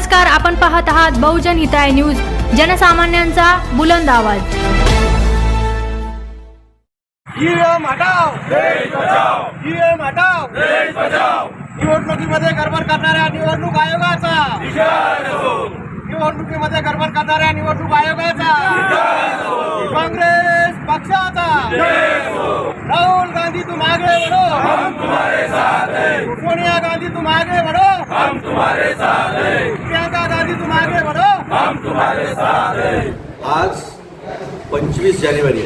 नमस्कार आपण पाहत आहात बहुजन हिताय न्यूज जनसामान्यांचा बुलंद आवाज. निवडणुकीमध्ये गडबड करणाऱ्या निवडणूक आयोगाचा. निवडणुकीमध्ये गडबड करणाऱ्या निवडणूक आयोगाचा. पक्षाचा राहुल गांधी तुम आगे बढ़ो सोनिया गांधी तुम आगे बढ़ो प्रियंका गांधी तुम आगे बढ़ो आज पंचवीस जानेवारी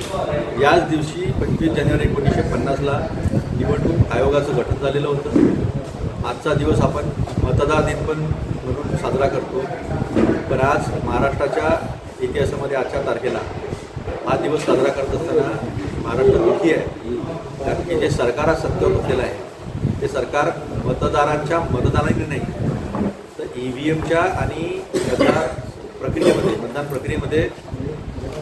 याच दिवशी पंचवीस जानेवारी एकोणीसशे पन्नासला निवडणूक आयोगाचं गठन झालेलं होतं. आजचा दिवस आपण मतदार दिन पण म्हणून साजरा करतो. पण आज महाराष्ट्राच्या इतिहासामध्ये आजच्या तारखेला हा दिवस साजरा करत असताना महाराष्ट्र दुःखी आहे. कारण की जे सरकार आज सत्तेवर बसलेलं आहे ते सरकार मतदारांच्या मतदानाने नाही. तर ई व्ही एमच्या आणि मतदार प्रक्रियेमध्ये मतदान प्रक्रियेमध्ये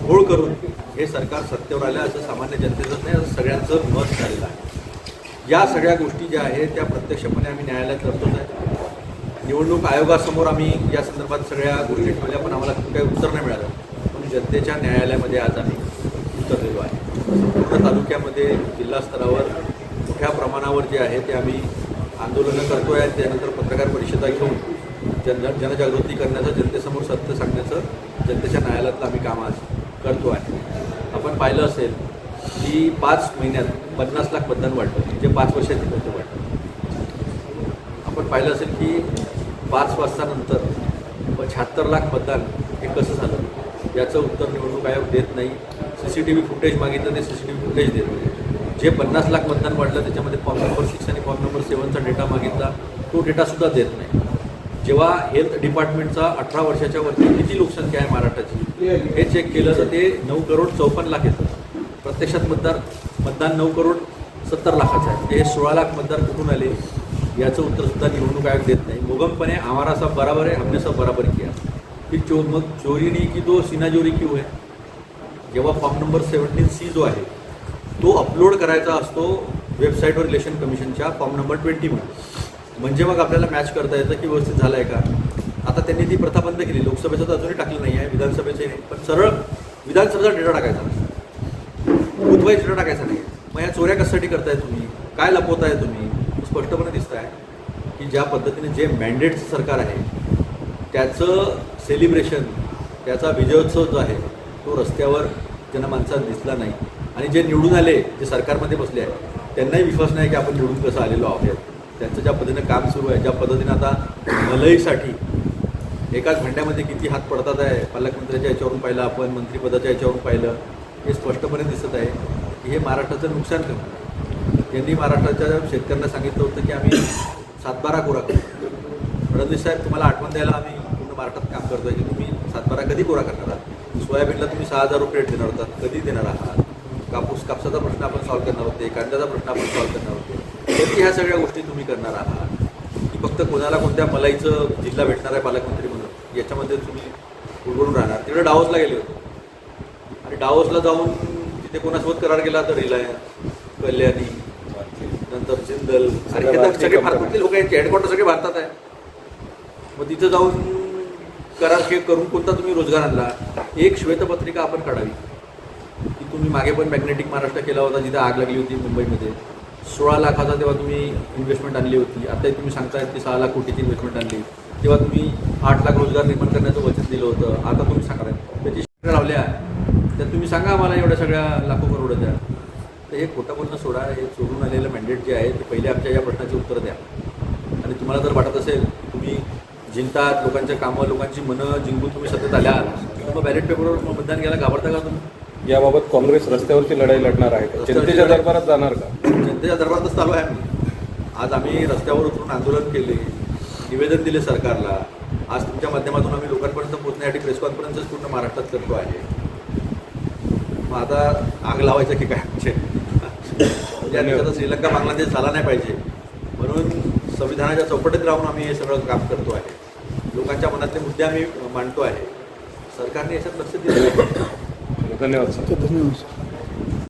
घोळ करून हे सरकार सत्तेवर आलं असं सामान्य जनतेचं नाही असं सगळ्यांचं मत झालेलं आहे. या सगळ्या गोष्टी ज्या आहेत त्या प्रत्यक्षपणे आम्ही न्यायालयात लढतोच आहे. निवडणूक आयोगासमोर आम्ही या संदर्भात सगळ्या गोष्टी ठेवल्या पण आम्हाला काही उत्तर नाही मिळालं. जनतेच्या न्यायालयामध्ये आज आम्ही उतरलेलो आहे. संपूर्ण तालुक्यामध्ये जिल्हा स्तरावर मोठ्या प्रमाणावर जे आहे ते आम्ही आंदोलनं करतो आहे त्यानंतर पत्रकार परिषदा घेऊन जन जनजागृती करण्याचं जनतेसमोर सत्य सांगण्याचं जनतेच्या न्यायालयातलं आम्ही काम आज करतो आहे. आपण पाहिलं असेल की पाच महिन्यात पन्नास लाख मतदान वाढलं म्हणजे पाच वर्षात होतं वाढलं आपण पाहिलं असेल की पाच वाजतानंतर शहात्तर लाख मतदान हे कसं झालं? याचं उत्तर निवडणूक आयोग देत नाही. C C T V footage मागितलं ते C C T V footage देत नाही. जे पन्नास लाख मतदान वाढलं त्याच्यामध्ये फॉर्म नंबर सिक्स आणि फॉर्म नंबर सेवनचा डेटा मागितला तो डेटासुद्धा देत नाही. जेव्हा हेल्थ डिपार्टमेंटचा अठरा वर्षाच्या वरती किती लोकसंख्या आहे महाराष्ट्राची हे चेक केलं तर ते नऊ करोड चौपन्न लाख येतं प्रत्यक्षात मतदार मतदान नऊ करोड सत्तर लाखाचं आहे. ते हे सोळा लाख मतदार कुठून आले याचं उत्तरसुद्धा निवडणूक आयोग देत नाही. मुगमपणे आम्हाला सब बराबर आहे हमने सब बराबर किया. की चो मग चोरी नाही की तो सीना चोरी क्यों आहे जेव्हा फॉर्म नंबर सेवन्टीन सी जो आहे तो अपलोड करायचा असतो वेबसाईटवर इलेक्शन कमिशनच्या फॉर्म नंबर ट्वेंटीमध्ये म्हणजे मग आपल्याला मॅच करता येतं की व्यवस्थित झालं आहे का? आता त्यांनी ती प्रथा बंद केली. लोकसभेचं तर अजूनही टाकलं नाही आहे विधानसभेचे नाही. पण सरळ विधानसभेचा डेटा टाकायचा. नाही डेटा टाकायचा नाही मग या चोऱ्या कशासाठी करताय तुम्ही? काय लपवताय तुम्ही? स्पष्टपणे दिसत आहे की ज्या पद्धतीने जे मॅन्डेटचं सरकार आहे त्याचं सेलिब्रेशन त्याचा विजयोत्सव जो आहे तो रस्त्यावर जनमानसात दिसला नाही. आणि जे निवडून आले जे सरकारमध्ये बसले आहेत त्यांनाही विश्वास नाही की आपण निवडून कसं आलेलो आहोत. त्यांचं ज्या पद्धतीनं काम सुरू आहे ज्या पद्धतीनं आता मलईसाठी एकाच घंट्यामध्ये किती हात पडतात आहे पालकमंत्र्याच्या याच्यावरून पाहिलं आपण मंत्रिपदाच्या याच्यावरून पाहिलं हे स्पष्टपणे दिसत आहे की हे महाराष्ट्राचं नुकसान करणार त्यांनी महाराष्ट्राच्या शेतकऱ्यांना सांगितलं होतं की आम्ही सातबारा कोरा करू. फडणवीस साहेब तुम्हाला आठवण द्यायला आम्ही पूर्ण महाराष्ट्रात काम करतोय की तुम्ही सातबारा कधी कोरा करणार आहात? सोयाबीनला तुम्ही सहा हजार रुपये रेट देणार होतात कधी देणार आहात? कापूस कापसाचा प्रश्न आपण सॉल्व्ह करणार होते कांद्याचा प्रश्न आपण सॉल्व्ह करणार होते. कधी ह्या सगळ्या गोष्टी तुम्ही करणार आहात. की फक्त कोणाला कोणत्या मलाईचं जिल्हा भेटणार आहे पालकमंत्री म्हणून याच्यामध्ये तुम्ही उडवून राहणार. तिकडे डावोसला गेले होते. आणि डावोसला जाऊन तिथे कोणासोबत करार केला तर रिलायन्स कल्याणी नंतर जिंदल. तर सगळे भारतातले लोक आहेत? हेडक्वार्टर सगळे भारतात आहे. मग तिथं जाऊन करार हे करून कोणता तुम्ही रोजगार आणला? एक श्वेतपत्रिका आपण काढावी. की तुम्ही मागे पण मॅग्नेटिक महाराष्ट्र केला होता जिथे आग लागली होती मुंबईमध्ये. सोळा लाखाचा तेव्हा तुम्ही इन्व्हेस्टमेंट आणली होती. आता तुम्ही सांगताय की सहा लाख कोटीची इन्व्हेस्टमेंट आणली. तेव्हा तुम्ही आठ लाख रोजगार निर्माण करण्याचं वचन दिलं होतं. आता तुम्ही सांगताय. त्याची शिट्ट्या लावल्या. तर तुम्ही सांगा आम्हाला एवढ्या सगळ्या लाखो करोडाच्या तर हे खोटं बोलणं सोडा. हे सोडून आलेलं मॅन्डेट जे आहे ते पहिले आमच्या या प्रश्नाची उत्तरं द्या. आणि तुम्हाला जर वाटत असेल तुम्ही जिंकतात लोकांच्या कामं लोकांची मनं जिंकून तुम्ही सतत आल्या तर मग बॅलेट पेपरवर मग मतदान घ्यायला घाबरता का तुम्ही? याबाबत काँग्रेस रस्त्यावरची लढाई लढणार आहे. का जनतेच्या दरबारात जाणार का? जनतेच्या दरबारातच चालू आहे आम्ही. आज आम्ही रस्त्यावर उतरून आंदोलन केले निवेदन दिले सरकारला. आज तुमच्या माध्यमातून आम्ही लोकांपर्यंत पोहोचण्यासाठी प्रेस कॉन्फरन्सेस पूर्ण महाराष्ट्रात करतो आहे. मग आता आग लावायचं की काय? म्हणजे देशाचा श्रीलंका बांगलादेश झाला नाही पाहिजे. म्हणून संविधानाच्या चौकटीत राहून आम्ही हे सगळं काम करतो आहे. लोकांच्या मनातले मुद्दे आम्ही मांडतो आहे. सरकारने याच्यात लक्ष दिलं. धन्यवाद सर. धन्यवाद